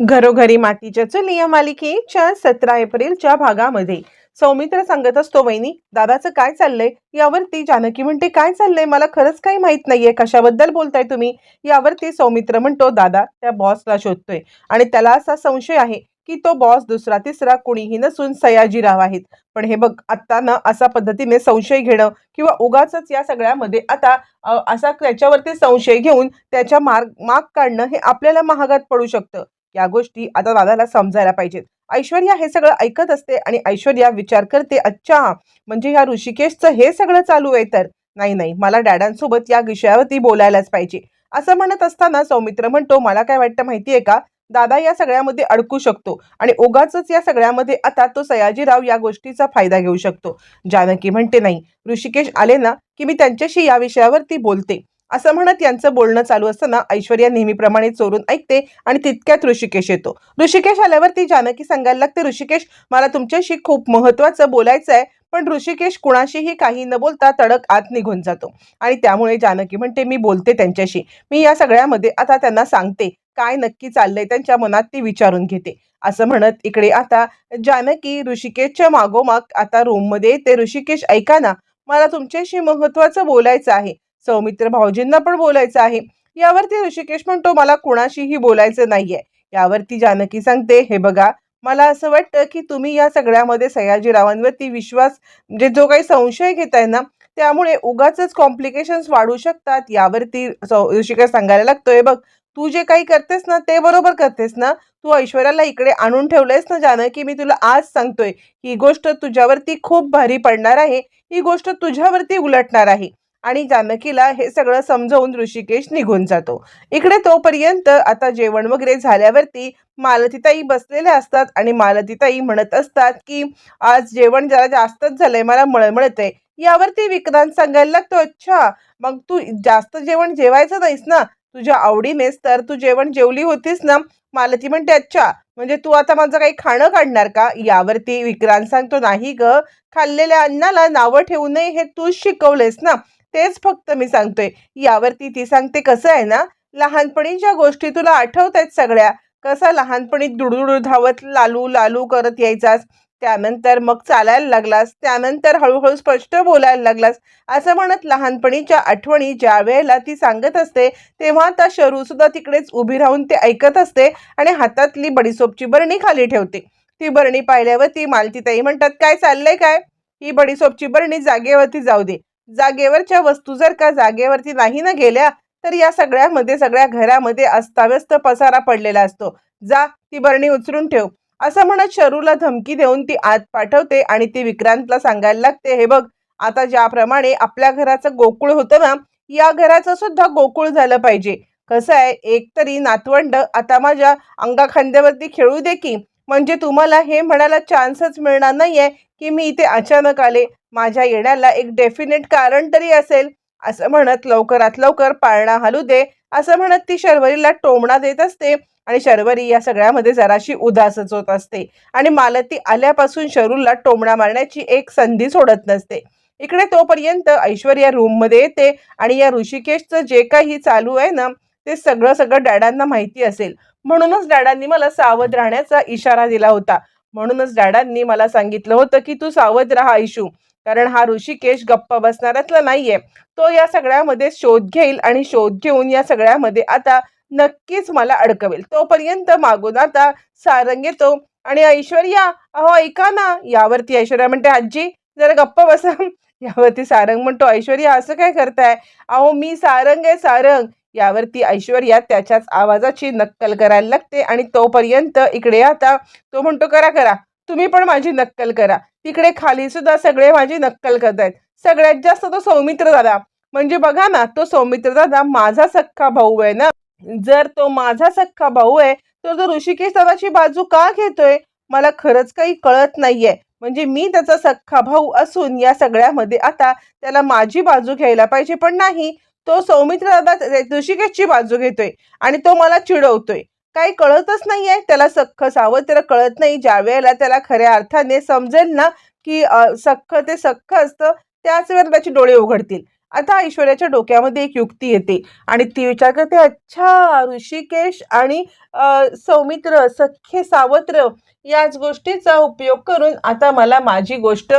घरोघरी मातीच्या चुली या मालिकेच्या सतरा एप्रिलच्या भागामध्ये. सौमित्र सांगत असतो वहिनी दादाचं काय चाललंय? यावरती जानकी म्हणते काय चाललंय? मला खरंच काही माहीत नाहीये. कशाबद्दल बोलताय तुम्ही? यावरती सौमित्र म्हणतो दादा त्या बॉसला शोधतोय. आणि त्याला असा संशय आहे की तो बॉस दुसरा तिसरा कुणीही नसून सयाजीराव आहेत. पण हे बघ आत्ता ना असा पद्धतीने संशय घेणं किंवा उगाच या सगळ्यामध्ये आता असा त्याच्यावरती संशय घेऊन त्याच्या मार्ग माग काढणं हे आपल्याला महागात पडू शकतं. या गोष्टी आता दादाला समजायला पाहिजेत. ऐश्वर्या हे सगळं ऐकत असते आणि ऐश्वर्या विचार करते अच्छा म्हणजे या ऋषिकेशचं हे सगळं चालू आहे तर? नाही नाही मला डॅडांसोबत या विषयावरती बोलायलाच पाहिजे. असं म्हणत असताना सौमित्र म्हणतो मला काय वाटतं माहितीये का? दादा या सगळ्यामध्ये अडकू शकतो आणि उगाच या सगळ्यामध्ये आता तो सयाजीराव या गोष्टीचा फायदा घेऊ शकतो. जानकी म्हणते नाही ऋषिकेश आले ना की मी त्यांच्याशी या विषयावरती बोलते. असं म्हणत यांचं बोलणं चालू असताना ऐश्वर्या नेहमीप्रमाणे चोरून ऐकते आणि तितक्यात ऋषिकेश येतो. ऋषिकेश आल्यावर ती जानकी सांगायला लागते ऋषिकेश मला तुमच्याशी खूप महत्त्वाचं बोलायचं आहे पण ऋषिकेश कुणाशीही काही न बोलता तडक आत निघून जातो. आणि त्यामुळे जानकी म्हणते मी बोलते त्यांच्याशी. मी या सगळ्यामध्ये आता त्यांना सांगते काय नक्की चाललंय त्यांच्या मनात ती विचारून घेते. असं म्हणत इकडे आता जानकी ऋषिकेशच्या मागोमाग आता रूममध्ये येते. ऋषिकेश ऐका ना मला तुमच्याशी महत्त्वाचं बोलायचं आहे. सौमित्र भाऊजींना पण बोलायचं आहे. यावरती ऋषिकेश म्हणतो मला कुणाशीही बोलायचं नाहीये. यावरती जानकी सांगते हे बघा मला असं वाटतं की तुम्ही या सगळ्यामध्ये सयाजीरावांवरती विश्वास म्हणजे जो काही संशय घेताय ना त्यामुळे उगाच कॉम्प्लिकेशन्स वाढू शकतात. यावरती ऋषिकेश सांगायला लागतोय बघ तू जे काही करतेस ना ते बरोबर करतेस ना. तू ऐश्वर्याला इकडे आणून ठेवलंयस ना जाणं की मी तुला आज सांगतोय ही गोष्ट तुझ्यावरती खूप भारी पडणार आहे. ही गोष्ट तुझ्यावरती उलटणार आहे. आणि जानकीला हे सगळं समजावून ऋषिकेश निघून जातो. इकडे तोपर्यंत आता जेवण वगैरे झाल्यावरती मालतीताई बसलेल्या असतात आणि मालतीताई म्हणत असतात की आज जेवण जरा जास्तच झालंय मला मळमळत आहे यावरती विक्रांत सांगायला लागतो अच्छा मग तू जास्त जेवण जेवायचं नाहीस ना? तुझ्या आवडीनेच तर तू जेवण जेवली होतीस ना? मालती म्हणते अच्छा म्हणजे तू आता माझं काही खाणं काढणार का? यावरती विक्रांत सांगतो नाही ग खाल्लेल्या अन्नाला नावं ठेवू नये हे तूच शिकवलेस ना? तेच फक्त मी सांगतोय. यावरती ती सांगते कसं आहे ना लहानपणीच्या गोष्टी तुला आठवत आहेत सगळ्या. कसा लहानपणी दुडुडू धावत लालू लालू करत यायचास. त्यानंतर मग चालायला लागलास. त्यानंतर हळूहळू स्पष्ट बोलायला लागलास. असं म्हणत लहानपणीच्या आठवणी ज्या वेळेला ती सांगत असते तेव्हा आता शरूसुद्धा तिकडेच उभी राहून ते ऐकत असते आणि हातातली बडीसोपची बरणी खाली ठेवते. ती बरणी पाहिल्यावर ती मालतीताई म्हणतात काय चाललंय काय? ही बडीसोपची बरणी जागेवरती जाऊ दे. जागेवरच्या वस्तू जर का जागेवरती नाही ना गेल्या तर या सगळ्यामध्ये सगळ्या घरामध्ये अस्ताव्यस्त पसारा पडलेला असतो. जा ती बरणी उचलून ठेव. असं म्हणत शरूला धमकी देऊन ती आत पाठवते आणि ती विक्रांतला सांगायला लागते हे बघ आता ज्याप्रमाणे आपल्या घराचं गोकुळ होतं ना या घराचं सुद्धा गोकुळ झालं पाहिजे. कसं आहे एक तरी नातवंड आता माझ्या अंगाखांद्यावरती खेळू दे की. म्हणजे तुम्हाला हे म्हणायला चान्सच मिळणार नाहीये की मी इथे अचानक आले. माझ्या येण्याला एक डेफिनेट कारण तरी असेल. असं म्हणत लवकरात लवकर पाळणा हलू दे. असं म्हणत ती शर्वरीला टोमणा देत असते आणि शर्वरी या सगळ्यामध्ये जराशी उदासच होत असते. आणि मालती आल्यापासून शरूला टोमणा मारण्याची एक संधी सोडत नसते. इकडे तोपर्यंत ऐश्वर्या रूममध्ये येते आणि या ऋषिकेशचं जे काही चालू आहे ना ते सगळं सगळं डॅडांना माहिती असेल. म्हणूनच डॅडांनी मला सावध राहण्याचा इशारा दिला होता. म्हणूनच डॅडांनी मला सांगितलं होतं की तू सावध राहा ऐशू कारण हा ऋषिकेश गप्प बसणाऱ्यातला नाहीये. तो या सगळ्यामध्ये शोध घेईल आणि शोध घेऊन या सगळ्यामध्ये आता नक्कीच मला अडकवेल. तोपर्यंत मागून आता सारंग येतो आणि ऐश्वर्या अहो ऐका ना यावरती ऐश्वर्या म्हणते आजी जरा गप्प बसा. यावरती सारंग म्हणतो ऐश्वर्या असं काय करताय? अहो मी सारंग आहे सारंग. यावरती ऐश्वर्या त्याच्याच आवाजाची नक्कल करायला लागते आणि तोपर्यंत इकडे आता तो म्हणतो करा करा. तुम्ही पण माझी नक्कल करा. तिकडे खाली सुद्धा सगळे माझी नक्कल करतायत. सगळ्यात जास्त तो सौमित्र दादा. म्हणजे बघा ना तो सौमित्र दादा माझा सख्खा भाऊ आहे ना. जर तो माझा सख्खा भाऊ आहे तर तो ऋषिकेश दादाची बाजू का घेतोय? मला खरंच काही कळत नाहीये. म्हणजे मी त्याचा सख्खा भाऊ असून या सगळ्यामध्ये आता त्याला माझी बाजू घ्यायला पाहिजे पण नाही. तो सौमित्र दादा ऋषिकेशची बाजू घेतोय आणि तो मला चिडवतोय. काही कळतच नाहीये. त्याला सख्ख सावध त्याला कळत नाही ज्या वेळेला त्याला खऱ्या अर्थाने समजेल ना की सख्ख ते सख्ख असतं त्याच वेळेला त्याचे डोळे उघडतील. आता ऐश्वर्याच्या डोक्यामध्ये एक युक्ती येते आणि ती विचार करते अच्छा ऋषिकेश आणि सौमित्र सख्खे सावत्र याच गोष्टीचा उपयोग करून आता मला माझी गोष्ट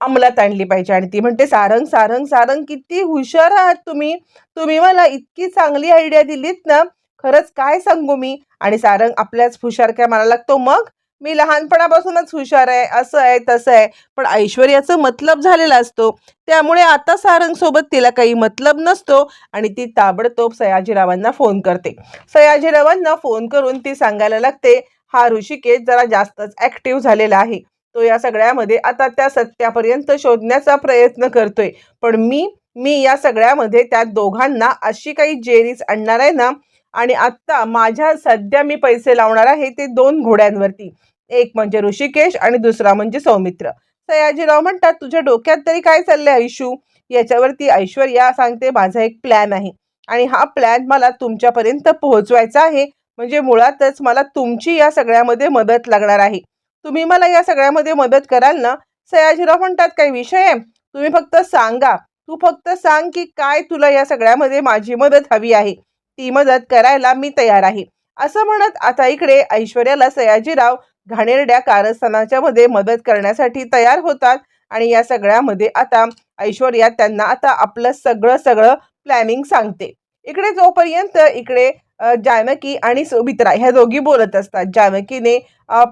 अंमलात आणली पाहिजे. आणि ती म्हणते सारंग सारंग सारंग किती हुशार आहात तुम्ही. तुम्ही मला इतकी चांगली आयडिया दिलीत ना. खरंच काय सांगू मी? आणि सारंग आपल्याच हुशार काय मला लागतो मग? मी लहानपणापासूनच हुशार आहे असं आहे तसं आहे. पण ऐश्वर्याचं मतलब झालेला असतो. त्यामुळे आता सारंग सोबत तिला काही मतलब नसतो आणि ती ताबडतोब सयाजीरावांना फोन करते. सयाजीरावांना फोन करून ती सांगायला लागते हा ऋषिकेश जरा जास्तच ॲक्टिव्ह झालेला आहे. तो या सगळ्यामध्ये आता त्या सत्यापर्यंत शोधण्याचा प्रयत्न करतोय. पण मी मी या सगळ्यामध्ये त्या दोघांना अशी काही जेरीज आणणार आहे ना आणि आत्ता माझ्या सध्या मी पैसे लावणार आहे ते दोन घोड्यांवरती. एक म्हणजे ऋषिकेश आणि दुसरा म्हणजे सौमित्र. सयाजीराव म्हणतात तुझ्या डोक्यात तरी काय चाललंय ऐशू याच्यावरती ऐश्वर्या सांगते माझा एक प्लॅन आहे. आणि हा प्लॅन मला तुमच्यापर्यंत पोहोचवायचा आहे. म्हणजे मुळातच मला तुमची या सगळ्यामध्ये मदत लागणार आहे. तुम्ही मला या सगळ्यामध्ये मदत कराल ना? सयाजीराव म्हणतात काही विषय आहे. तुम्ही फक्त सांगा. तू फक्त सांग की काय तुला या सगळ्यामध्ये माझी मदत हवी आहे. ती मदत करायला मी तयार आहे. असं म्हणत आता इकडे ऐश्वर्याला सयाजीराव घाणेरड्या कारस्थानाच्या मध्ये मदत करण्यासाठी तयार होतात आणि या सगळ्यामध्ये आता ऐश्वर्या त्यांना आता आपलं सगळं सगळं प्लॅनिंग सांगते. इकडे जोपर्यंत इकडे जानकी आणि सुमित्रा ह्या दोघी बोलत असतात जानकीने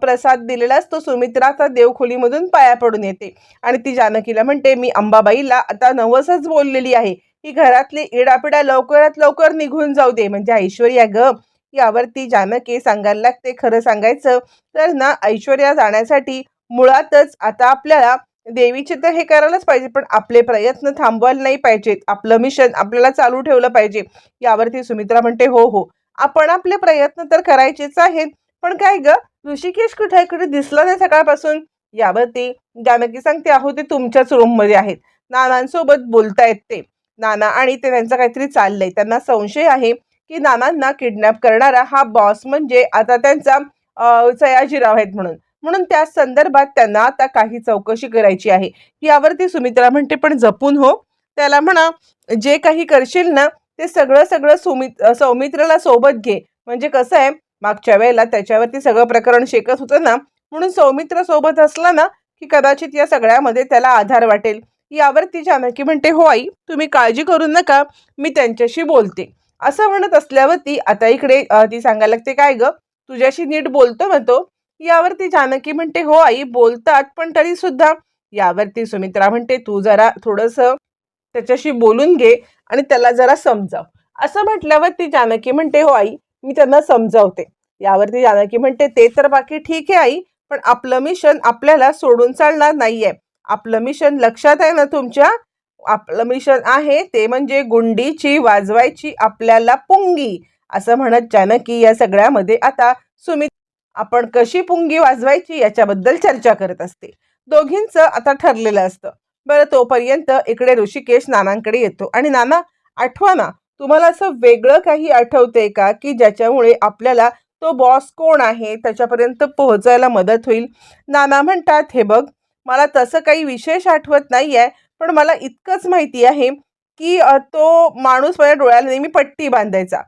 प्रसाद दिलेला असतो सुमित्रा आता देवखोलीमधून पाया पडून येते. आणि ती जानकीला म्हणते मी अंबाबाईला आता नवसच बोललेली आहे. ही घरातली इडापिडा लवकरात लवकर निघून जाऊ दे. म्हणजे ऐश्वर्या ग यावरती जानकी सांगायला लागते खरं सांगायचं तर ना ऐश्वर्या जाण्यासाठी मुळातच आता आपल्याला देवीचे तर हे करायलाच पाहिजे पण आपले प्रयत्न थांबवायला नाही पाहिजेत. आपलं मिशन आपल्याला चालू ठेवलं पाहिजे. यावरती सुमित्रा म्हणते हो हो आपण आपले प्रयत्न तर करायचेच आहेत पण काय ग ऋषिकेश कुठे कुठे दिसला नाही सकाळपासून? यावरती जानकी सांगते आहो ते तुमच्याच रूममध्ये आहेत. नानांसोबत बोलतायत ते. नाना आणि ते त्यांचं काहीतरी चाललंय. त्यांना संशय आहे की नानांना किडनॅप करणारा हा बॉस म्हणजे आता त्यांचा सयाजीराव आहेत म्हणून. म्हणून त्या संदर्भात त्यांना आता काही चौकशी करायची आहे. यावरती सुमित्रा म्हणते पण जपून हो. त्याला म्हणा जे काही करशील ना ते सगळं सगळं सुमित सौमित्राला सोबत घे. म्हणजे कसं आहे मागच्या वेळेला त्याच्यावरती सगळं प्रकरण शेकत होतं ना म्हणून सौमित्र सोबत असला ना की कदाचित या सगळ्यामध्ये त्याला आधार वाटेल. यावरती जानकी म्हणते हो आई तुम्ही काळजी करू नका मी त्यांच्याशी बोलते. असं म्हणत असल्यावरती आता इकडे ती सांगायला लागते काय ग तुझ्याशी नीट बोलतो म्हणतो. यावरती जानकी म्हणते हो आई बोलतात पण तरी सुद्धा यावरती सुमित्रा म्हणते तू जरा थोडंसं त्याच्याशी बोलून घे आणि त्याला जरा समजाव. असं म्हटल्यावर ती जानकी म्हणते हो आई मी त्यांना समजावते. यावरती जानकी म्हणते ते तर बाकी ठीक आहे आई पण आपलं मिशन आपल्याला सोडून चालणार नाहीये. आपलं मिशन लक्षात आहे ना तुमच्या? आपलं मिशन आहे ते म्हणजे गुंडीची वाजवायची आपल्याला पुंगी असं म्हणत जानकी या सगळ्यामध्ये. आता सुमित आपण कशी पुंगी वाजवायची याच्याबद्दल चर्चा करत असते. दोघींचं आता ठरलेलं असतं. बरं तोपर्यंत इकडे ऋषिकेश नानांकडे येतो. आणि नाना आठवा ना तुम्हाला असं वेगळं काही आठवतंय का? की ज्याच्यामुळे आपल्याला तो बॉस कोण आहे? त्याच्यापर्यंत पोहोचायला मदत होईल? नाना म्हणतात हे बघ मला तसं काही विशेष आठवत नाही आहे पण मला इतकंच माहिती आहे की तो माणूस माझ्या डोळ्याला नेहमी पट्टी बांधायचा.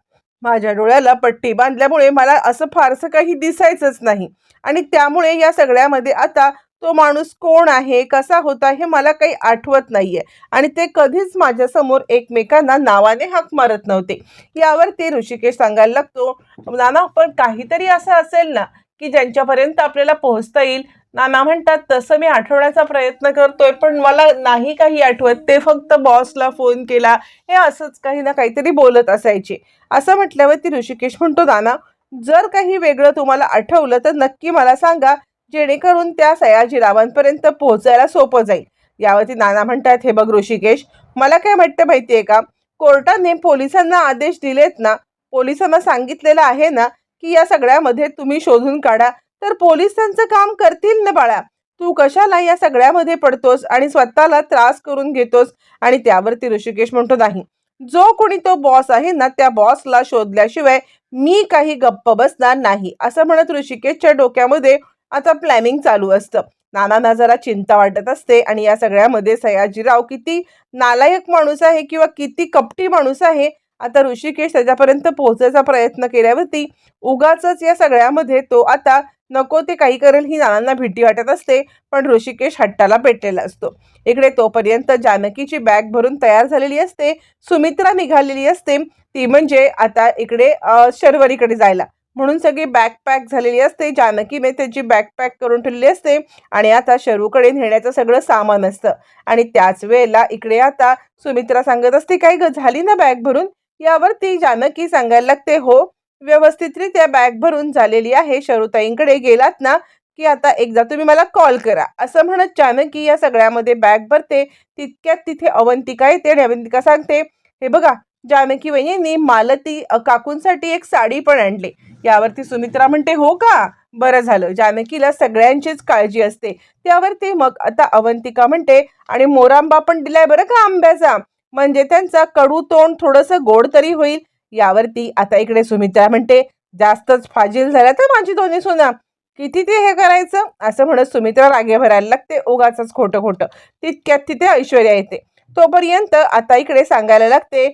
माझ्या डोळ्याला पट्टी बांधल्यामुळे मला असं फारसं काही दिसायचंच नाही. आणि त्यामुळे या सगळ्यामध्ये आता तो माणूस कोण आहे कसा होता हे मला काही आठवत नाही आहे आणि ते कधीच माझ्यासमोर एकमेकांना नावाने हाक मारत नव्हते. यावर ते ऋषिकेश सांगायला लागतो नाना पण काहीतरी असं असेल ना की ज्यांच्यापर्यंत आपल्याला पोहोचता येईल नाना म्हणतात तसं मी आठवण्याचा प्रयत्न करतोय पण मला नाही काही आठवत. ते फक्त बॉसला फोन केला. हे असंच काही ना काहीतरी बोलत असायचे. असं म्हटल्यावर ती ऋषिकेश म्हणतो नाना जर काही वेगळं तुम्हाला आठवलं तर नक्की मला सांगा जेणेकरून त्या सयाजीरावांपर्यंत पोहोचायला सोपं जाईल. यावरती नाना म्हणतात हे बघ ऋषिकेश मला काय वाटतं माहितीये का? कोर्टाने पोलिसांना आदेश दिलेत ना पोलिसांना सांगितलेलं आहे ना की या सगळ्यामध्ये तुम्ही शोधून काढा. तर पोलीस त्यांचं काम करतील ना बाळा? तू कशाला या सगळ्यामध्ये पडतोस आणि स्वतःला त्रास करून घेतोस? आणि त्यावरती ऋषिकेश म्हणतो नाही. जो कोणी तो बॉस आहे ना त्या बॉसला शोधल्याशिवाय मी काही गप्प बसणार नाही. असं म्हणत ऋषिकेशच्या डोक्यामध्ये आता प्लॅनिंग चालू असतं. नानांना जरा चिंता वाटत असते आणि या सगळ्यामध्ये सयाजीराव किती नालायक माणूस आहे किंवा किती कपटी माणूस आहे आता ऋषिकेश त्याच्यापर्यंत पोहोचायचा प्रयत्न केल्यावरती उगाच या सगळ्यामध्ये तो आता नको ते काही करेल ही नानांना भीती वाटत असते पण ऋषिकेश हट्टाला पेटलेला असतो. इकडे तोपर्यंत जानकीची बॅग भरून तयार झालेली असते सुमित्रा निघालेली असते ती म्हणजे आता इकडे शर्वरीकडे जायला. म्हणून सगळी बॅग पॅक झालेली असते जानकीने त्याची बॅग पॅक करून ठेवलेली असते आणि आता शरूकडे नेण्याचं सगळं सामान असतं. आणि त्याच वेळेला इकडे आता सुमित्रा सांगत असते काय ग झाली ना बॅग भरून? यावर ती जानकी सांगायला लागते हो व्यवस्थितरित्या बॅग भरून झालेली आहे. शरुताईंकडे गेलात ना की आता एकदा तुम्ही मला कॉल करा. असं म्हणत जानकी या सगळ्यामध्ये बॅग भरते. तितक्यात तिथे अवंतिका येते. आणि अवंतिका सांगते हे बघा जानकी वहिनी मालती काकूंसाठी एक साडी पण आणली. यावरती सुमित्रा म्हणते हो का? बरं झालं. जानकीला सगळ्यांचीच काळजी असते. त्यावरती मग आता अवंतिका म्हणते आणि मोरांबा पण दिलाय बरं का आंब्याचा? म्हणजे त्यांचा कडू तोंड थोडंसं गोड तरी होईल. यावरती आता इकडे सुमित्रा म्हणते जास्तच फाजील झाल्या तर माझी दोन्ही सुना. किती ते हे करायचं? असं म्हणत सुमित्रा रागे भरायला लागते उगाच खोटं खोटं तितक्यात तिथे ऐश्वर्या येते. तोपर्यंत आता इकडे सांगायला लागते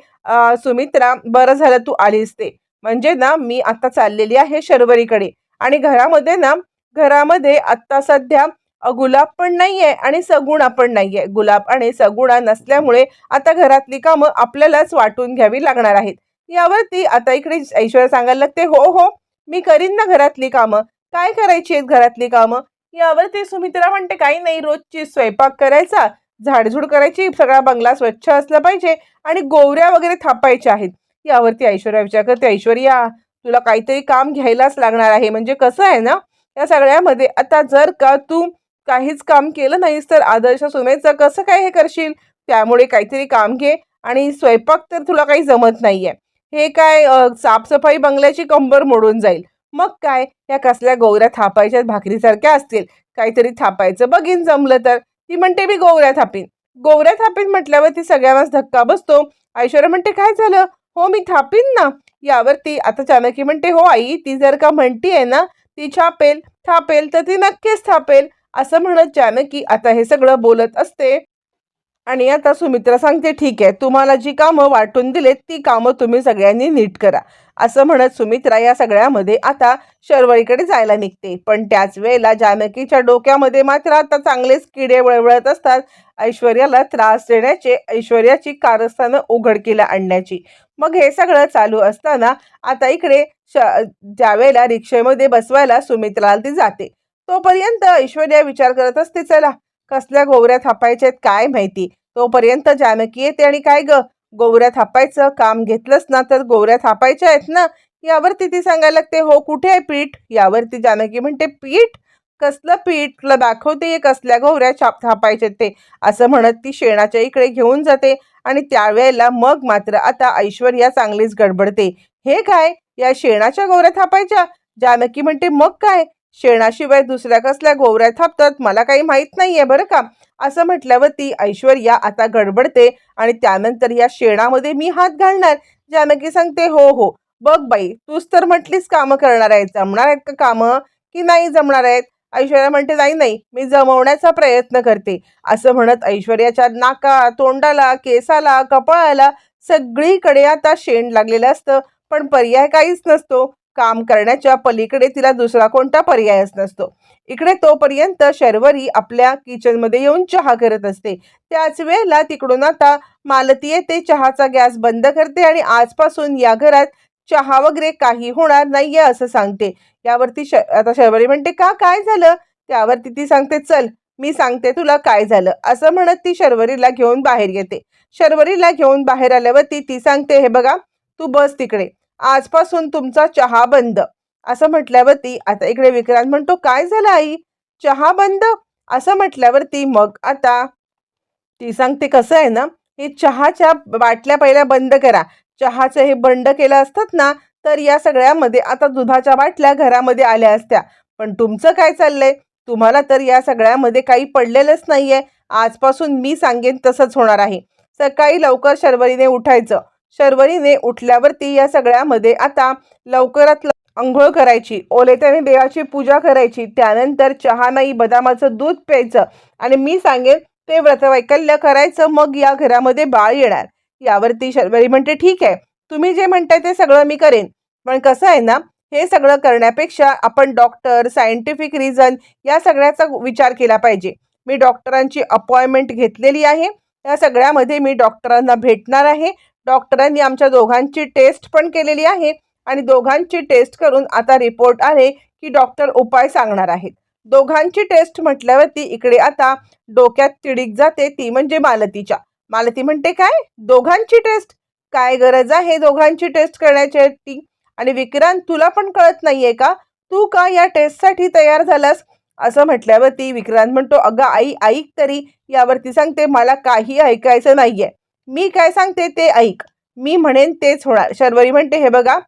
सुमित्रा बरं झालं तू आलीस ते. म्हणजे ना मी आता चाललेली आहे शर्वरीकडे. आणि घरामध्ये ना घरामध्ये आत्ता सध्या गुलाब पण नाहीये आणि सगुणा पण नाहीये. गुलाब आणि सगुणा नसल्यामुळे आता घरातली कामं आपल्यालाच वाटून घ्यावी लागणार आहेत. यावरती आता इकडे ऐश्वर्या सांगायला लागते हो हो मी करीन ना घरातली कामं. काय करायची आहेत घरातली कामं? यावरती सुमित्रा म्हणते काही नाही रोजची स्वयंपाक करायचा झाडझूड करायची सगळा बंगला स्वच्छ असला पाहिजे आणि गोवऱ्या वगैरे थापायच्या आहेत. यावरती ऐश्वर्या विचार करते ऐश्वर्या तुला काहीतरी काम घ्यायलाच लागणार आहे म्हणजे कसं आहे ना या सगळ्यामध्ये आता जर का तू काहीच काम केलं नाहीस तर आदर्श सुमेचं कसं काय हे करशील? त्यामुळे काहीतरी काम घे आणि स्वयंपाक तर तुला काही जमत नाहीये. हे काय साफसफाई बंगल्याची कंबर मोडून जाईल. मग काय? या कसल्या गोवऱ्या थापायच्या भाकरीसारख्या असतील. काहीतरी थापायचं. बघीन जमलं तर. ती म्हणते मी गोवऱ्या थापीन. गोवऱ्या थापीन म्हटल्यावर ती सगळ्यांनाच धक्का बसतो. ऐश्वर्या म्हणते काय झालं? हो मी थापीन ना. यावरती आता चाणक्य म्हणते हो आई ती जर का म्हणतीये ना ती छापेल. थापेल तर ती नक्कीच थापेल. असं म्हणत जानकी आता हे सगळं बोलत असते. आणि आता सुमित्रा सांगते ठीक आहे तुम्हाला जी कामं वाटून दिलेत ती कामं तुम्ही सगळ्यांनी नीट करा. असं म्हणत सुमित्रा या सगळ्यामध्ये आता शर्वरीकडे जायला निघते. पण त्याच वेळेला जानकीच्या डोक्यामध्ये मात्र आता चांगलेच किडे वळवळत असतात. ऐश्वर्याला त्रास देण्याचे ऐश्वर्याची कारस्थानं उघडकीला आणण्याची. मग हे सगळं चालू असताना आता इकडे श ज्या वेळेला रिक्षेमध्ये बसवायला सुमित्राला ती जाते. तोपर्यंत ऐश्वर्या विचार करत असते चला कसल्या गोवऱ्या थापायच्या आहेत काय माहिती? तोपर्यंत जानकी येते आणि काय ग? गोवऱ्या थापायचं काम घेतलंच ना तर गोवऱ्या थापायच्या आहेत ना? यावरती ती सांगायला लागते हो कुठे आहे पीठ? यावरती जानकी म्हणते पीठ? कसलं पीठ? तुला दाखवते कसल्या गोवऱ्या छाप थापायचे ते. असं म्हणत ती शेणाच्या इकडे घेऊन जाते आणि त्यावेळेला मग मात्र आता ऐश्वर्या चांगलीच गडबडते. हे काय? या शेणाच्या गोवऱ्या थापायच्या? जानकी म्हणते मग काय? शेणाशिवाय दुसऱ्या कसल्या गोवऱ्या थापतात मला काही माहीत नाहीये बरं का? असं म्हटल्यावर ती ऐश्वर्या आता गडबडते आणि त्यानंतर या शेणामध्ये मी हात घालणार जानकी सांगते हो हो बघ बाई तूच तर म्हटलीस कामं करणार आहेत जमणार आहेत का कामं? की नाही जमणार आहेत? ऐश्वर्या म्हणते नाही नाही मी जमवण्याचा प्रयत्न करते. असं म्हणत ऐश्वर्याच्या नाका तोंडाला केसाला कपाळाला सगळीकडे आता शेण लागलेलं असतं पण पर्याय काहीच नसतो. काम करण्याच्या पलीकडे तिला दुसरा कोणता पर्यायच नसतो. इकडे तोपर्यंत शर्वरी आपल्या किचनमध्ये येऊन चहा करत असते. त्याच वेळेला तिकडून आता मालती येते चहाचा गॅस बंद करते आणि आजपासून या घरात चहा वगैरे काही होणार नाहीये असं सांगते. यावरती श आता शर्वरी म्हणते का काय झालं? त्यावरती ती सांगते चल मी सांगते तुला काय झालं. असं म्हणत ती शर्वरीला घेऊन बाहेर येते. शर्वरीला घेऊन बाहेर आल्यावरती ती सांगते हे बघा तू बस तिकडे. आजपासून तुमचा चहा बंद. असं म्हटल्यावरती आता इकडे विक्रांत म्हणतो काय झालं आई? चहा बंद? असं म्हटल्यावरती मग आता ती सांगते कसं आहे ना हे चहाच्या बाटल्या पहिल्या बंद करा. चहाचं हे बंड केलं असतात ना तर या सगळ्यामध्ये आता दुधाच्या बाटल्या घरामध्ये आल्या असत्या. पण तुमचं काय चाललंय? तुम्हाला तर या सगळ्यामध्ये काही पडलेलंच नाहीये. आजपासून मी सांगेन तसंच होणार आहे. सकाळी लवकर शर्वरीने उठायचं. शर्वरीने उठल्यावरती या सगळ्यामध्ये आता लवकरात लव आंघोळ करायची. ओलेत्याने देवाची पूजा करायची. त्यानंतर चहा नाही बदामाचं दूध प्यायचं. आणि मी सांगेन ते व्रतवैकल्य करायचं मग या घरामध्ये बाळ येणार. यावरती शर्वरी म्हणते ठीक आहे. तुम्ही जे म्हणताय ते सगळं मी करेन. पण कसं आहे ना हे सगळं करण्यापेक्षा आपण डॉक्टर सायंटिफिक रिझन या सगळ्याचा विचार केला पाहिजे. मी डॉक्टरांची अपॉइंटमेंट घेतलेली आहे. या सगळ्यामध्ये मी डॉक्टरांना भेटणार आहे. डॉक्टरांनी आमच्या दोघांची टेस्ट पण केलेली आहे आणि दोघांची टेस्ट करून आता रिपोर्ट आले की डॉक्टर उपाय सांगणार आहेत. दोघांची टेस्ट म्हटल्यावरती इकडे आता डोक्यात तिडीक जाते ती म्हणजे मालतीच्या. मालती म्हणते काय? दोघांची टेस्ट. काय गरज आहे दोघांची टेस्ट करण्याची? आणि विक्रांत तुला पण कळत नाहीये का? तू का या टेस्टसाठी तयार झालास? असं म्हटल्यावरती विक्रांत म्हणतो अगं आई ऐक तरी. यावरती सांगते मला काही ऐकायचं नाहीये. मी काय सांगते ते ऐक. मी म्हणेन तेच होणार. शर्वरी म्हणते हे बघा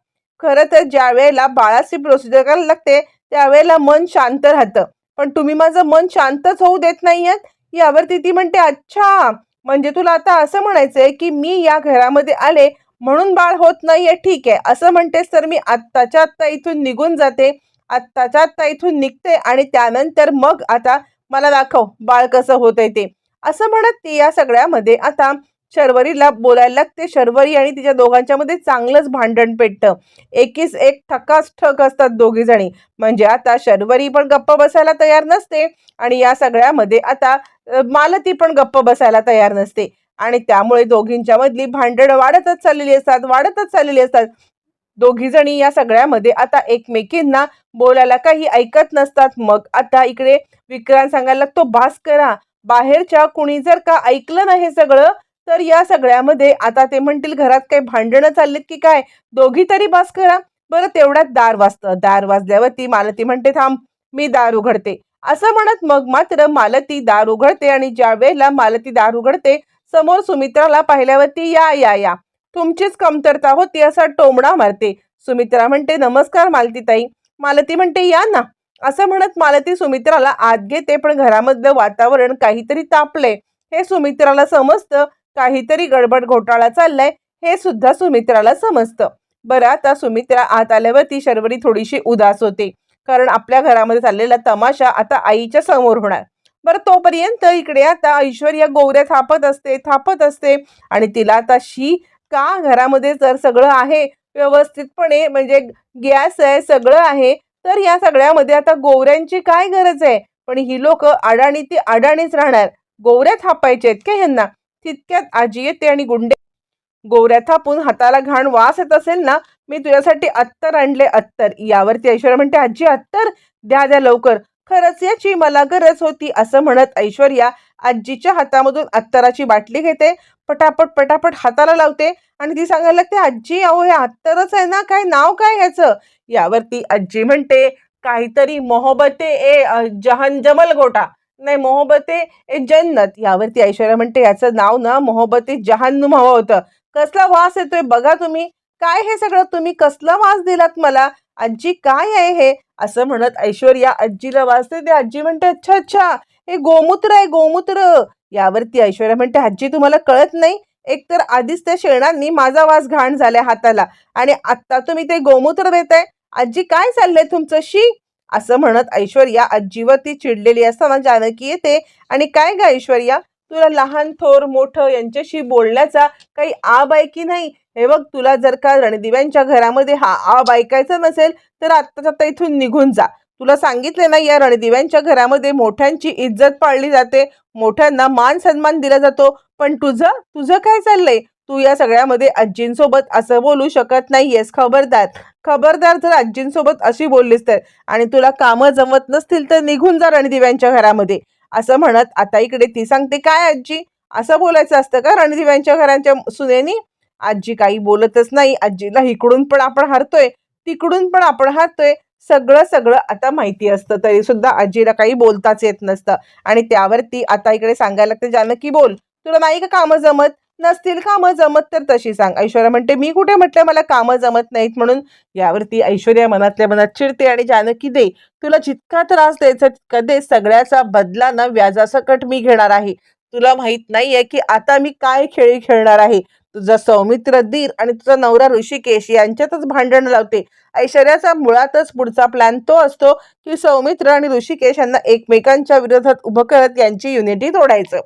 खरं तर ज्या वेळेला बाळाची प्रोसिजर करायला लागते त्यावेळेला मन शांत राहतं. पण तुम्ही माझं मन शांतच होऊ देत नाही आहेत यावरती ती म्हणते अच्छा म्हणजे तुला आता असं म्हणायचंय की मी या घरामध्ये आले म्हणून बाळ होत नाहीये ठीक आहे. असं म्हणतेस तर मी आत्ताच्या आत्ता इथून निघून जाते आत्ताच्या आत्ता इथून निघते आणि त्यानंतर मग आता मला दाखव बाळ कसं होतंय ते. असं म्हणत ती या सगळ्यामध्ये आता शर्वरीला बोलायला लागते. शर्वरी आणि तिच्या दोघांच्या मध्ये चांगलंच भांडण पेटतं. एकीस एक ठकास ठक असतात दोघी जणी. म्हणजे आता शर्वरी पण गप्प बसायला तयार नसते आणि या सगळ्यामध्ये आता मालती पण गप्प बसायला तयार नसते. आणि त्यामुळे दोघींच्या मधली भांडणं वाढतच चाललेली असतात वाढतच चाललेली असतात. दोघी जणी या सगळ्यामध्ये आता एकमेकींना बोलायला काही ऐकत नसतात. मग आता इकडे विक्रांत सांगायला लागतो भास करा बाहेरच्या कुणी जर का ऐकलं नाही हे सगळं तर या सगळ्यामध्ये आता ते म्हणतील घरात काही भांडणं चाललीत की काय? दोघी तरी बस करा. बरं तेवढ्यात दार वाजतं. दार वाजल्यावर ती मालती म्हणते थांब मी दार उघडते. असं म्हणत मग मात्र मालती दार उघडते आणि ज्या वेळेला मालती दार उघडते समोर सुमित्राला पाहिल्यावरती या या या. तुमचीच कमतरता होती असा टोमणा मारते. सुमित्रा म्हणते नमस्कार मालतीताई मालती म्हणते या ना. असं म्हणत मालती सुमित्राला आत घेते पण घरामधलं वातावरण काहीतरी तापले हे सुमित्राला समजतं काहीतरी गडबड घोटाळा चाललाय हे सुद्धा सुमित्राला समजतं. बरं आता सुमित्रा आत आल्यावरती शर्वरी थोडीशी उदास होते. कारण आपल्या घरामध्ये चाललेला तमाशा आता आईच्या समोर होणार. बरं तोपर्यंत इकडे आता ऐश्वर्या गोवऱ्या थापत असते थापत असते. आणि तिला आता शी का घरामध्ये जर सगळं आहे व्यवस्थितपणे म्हणजे गॅस आहे सगळं आहे तर या सगळ्यामध्ये आता गोवऱ्यांची काय गरज आहे? पण ही लोक अडाणी ती अडाणीच राहणार. गोवऱ्या थापायच्या आहेत का ह्यांना? तितक्यात आजी येते आणि गुंडे गोवऱ्या थापून हाताला घाण वास येत असेल ना मी तुझ्यासाठी अत्तर आणले अत्तर. यावरती ऐश्वर्या म्हणते आजी अत्तर द्या द्या लवकर. खरंच याची मला गरज होती असं म्हणत ऐश्वर्या आजीच्या हातामधून अत्तराची बाटली घेते पटापट पटापट हाताला लावते आणि ती सांगायला लागते आजी अहो हे अत्तरच आहे ना काय नाव काय ह्याचं? यावरती आजी म्हणते काहीतरी मोहबते ए जहन जमल गोटा. नाही मोहब्बते ए जन्नत. यावरती ऐश्वर्या म्हणते याचं नाव ना मोहब्बते जहान्नुम हवं होतं. कसला वास येतोय बघा तुम्ही. काय हे सगळं? तुम्ही कसला वास दिलात मला? आजी काय आहे हे? असं म्हणत ऐश्वर्या आजीला वाचते ते आजी म्हणते अच्छा अच्छा हे गोमूत्र आहे गोमूत्र. यावरती ऐश्वर्या म्हणते आजी तुम्हाला कळत नाही? एकतर आधीच त्या शेणांनी माझा वास घाण झालाय हाताला आणि आत्ता तुम्ही ते गोमूत्र देताय. आजी काय चाललंय तुमचं? शी असं म्हणत ऐश्वर्या आजीवरती चिडलेली असताना जानकी येते. आणि काय ग ऐश्वर्या? तुला लहान थोर मोठं यांच्याशी बोलण्याचा काही आब आहे की नाही? हे बघ तुला जर का रणदिव्यांच्या घरामध्ये हा आब ऐकायचा नसेल तर आत्ताच आता इथून निघून जा. तुला सांगितले ना या रणदिव्यांच्या घरामध्ये मोठ्यांची इज्जत पाळली जाते. मोठ्यांना मान सन्मान दिला जातो. पण तुझं? तुझं काय चाललंय? तू या सगळ्यामध्ये आजींसोबत असं बोलू शकत नाहीयेस खबरदार. खबरदार जर आजींसोबत अशी बोललीस तर आणि तुला कामं जमत नसतील तर निघून जा रणदिव्यांच्या घरामध्ये. असं म्हणत आता इकडे ती सांगते काय आजी? असं बोलायचं असतं का रणदिव्यांच्या घरांच्या सुनेनी? आजी काही बोलतच नाही. आजीला इकडून पण आपण हरतोय तिकडून पण आपण हरतोय. सगळं सगळं आता माहिती असतं तरी सुद्धा आजीला काही बोलताच येत नसतं. आणि त्यावरती आता इकडे सांगायला लागते जानकी बोल तुला नाही का कामं जमत? नसतील कामं जमत तर तशी सांग. ऐश्वर्या म्हणते मी कुठे म्हटलं मला कामं जमत नाहीत म्हणून? यावरती ऐश्वर्या मनातल्या मनात चिडते आणि जानकी दे तुला जितका त्रास द्यायचा तितका दे. सगळ्याचा बदला ना व्याजासकट मी घेणार आहे. तुला माहीत नाहीये की आता मी काय खेळी खेळणार आहे. तुझा सौमित्र दीर आणि तुझा नवरा ऋषिकेश यांच्यातच भांडण लावते. ऐश्वर्याचा मुळातच पुढचा प्लॅन तो असतो की सौमित्र आणि ऋषिकेश यांना एकमेकांच्या विरोधात उभं करत यांची युनिटी तोडायचं.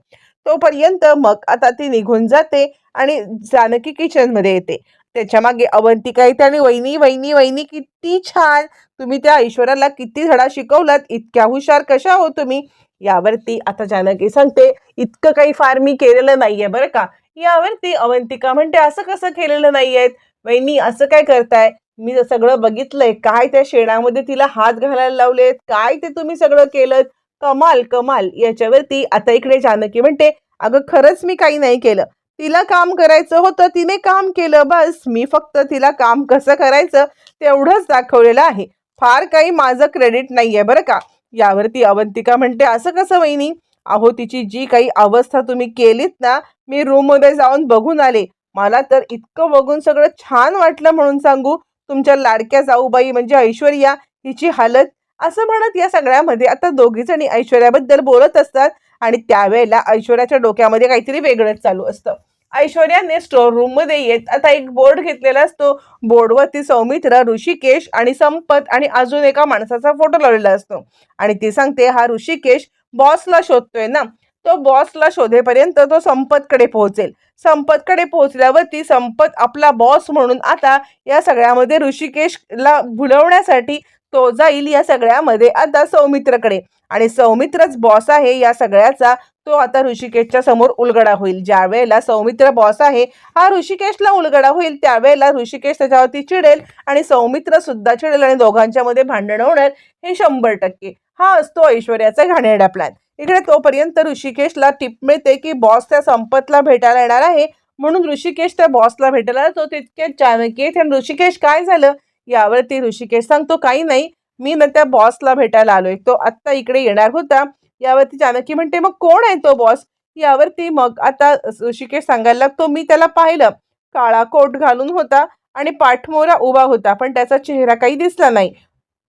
तोपर्यंत मग आता ती निघून जाते आणि जानकी किचनमध्ये येते. त्याच्यामागे अवंतिका येते आणि वहिनी वहिनी वहिनी किती छान! तुम्ही त्या ऐश्वर्याला किती धडा शिकवलात इतक्या हुशार कशा हो तुम्ही? यावरती आता जानकी सांगते इतकं काही फार मी केलेलं नाहीये बरं का. यावरती अवंतिका म्हणते असं कसं केलेलं नाहीये वहिनी असं काय करताय? मी सगळं बघितलंय. काय त्या शेणामध्ये तिला हात घालायला लावलेत? काय ते तुम्ही सगळं केलं कमाल कमाल. याच्यावरती आता इकडे जानकी म्हणते अगं खरंच मी काही नाही केलं. तिला काम करायचं होतं तिने काम केलं. बस मी फक्त तिला काम कसं करायचं तेवढंच दाखवलेलं आहे. फार काही माझं क्रेडिट नाही आहे बरं का? यावरती अवंतिका म्हणते असं कसं वहिनी? अहो तिची जी काही अवस्था तुम्ही केलीत ना मी रूममध्ये जाऊन बघून आले. मला तर इतकं बघून सगळं छान वाटलं म्हणून सांगू. तुमच्या लाडक्या जाऊबाई म्हणजे ऐश्वर्या हिची हालत असं म्हणत या सगळ्यामध्ये आता दोघी जणी ऐश्वर्याबद्दल बोलत असतात आणि त्यावेळेला ऐश्वर्याच्या डोक्यामध्ये काहीतरी वेगळंच चालू असतं. ऐश्वर्याने स्टोर रूममध्ये येत आता एक बोर्ड घेतलेला असतो. बोर्डवरती सौमित्र ऋषिकेश आणि संपत आणि अजून एका माणसाचा फोटो लावलेला असतो. आणि ती सांगते हा ऋषिकेश बॉसला शोधतोय ना. तो बॉसला शोधेपर्यंत तो संपतकडे पोहोचेल. संपतकडे पोहोचल्यावरती संपत आपला बॉस म्हणून आता या सगळ्यामध्ये ऋषिकेशला भुलवण्यासाठी तो जाईल या सगळ्यामध्ये. आता सौमित्रकडे. आणि सौमित्रच बॉस आहे या सगळ्याचा. तो आता ऋषिकेशच्या समोर उलगडा होईल. ज्या वेळेला सौमित्र बॉस आहे हा ऋषिकेशला उलगडा होईल. त्यावेळेला ऋषिकेश त्याच्यावरती चिडेल आणि सौमित्र सुद्धा चिडेल आणि दोघांच्या मध्ये भांडण होणार हे शंभर टक्के. हा असतो ऐश्वर्याचा घाणेरडा प्लॅन इकडे तोपर्यंत ऋषिकेशला टिप मिळते की बॉस त्या संपतला भेटायला येणार आहे. म्हणून ऋषिकेश त्या बॉसला भेटायला तो तितक्यात जानकी आणि ऋषिकेश काय झालं? यावरती ऋषिकेश सांगतो काही नाही मी ना त्या बॉसला भेटायला आलोय. तो आत्ता इकडे येणार होता. यावरती जानकी म्हणते मग कोण आहे तो बॉस यावरती मग आता ऋषिकेश सांगायला लागतो मी त्याला पाहिलं. काळा कोट घालून होता आणि पाठमोरा उभा होता पण त्याचा चेहरा काही दिसला नाही.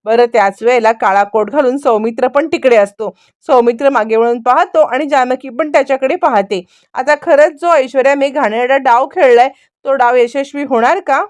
बरं त्याच वेळेला काळा कोट घालून सौमित्र पण तिकडे असतो. सौमित्र मागे वळून पाहतो आणि जानकी पण त्याच्याकडे पाहते. आता खरंच जो ऐश्वर्याने घाणेरडा डाव खेळलाय तो डाव यशस्वी होणार का?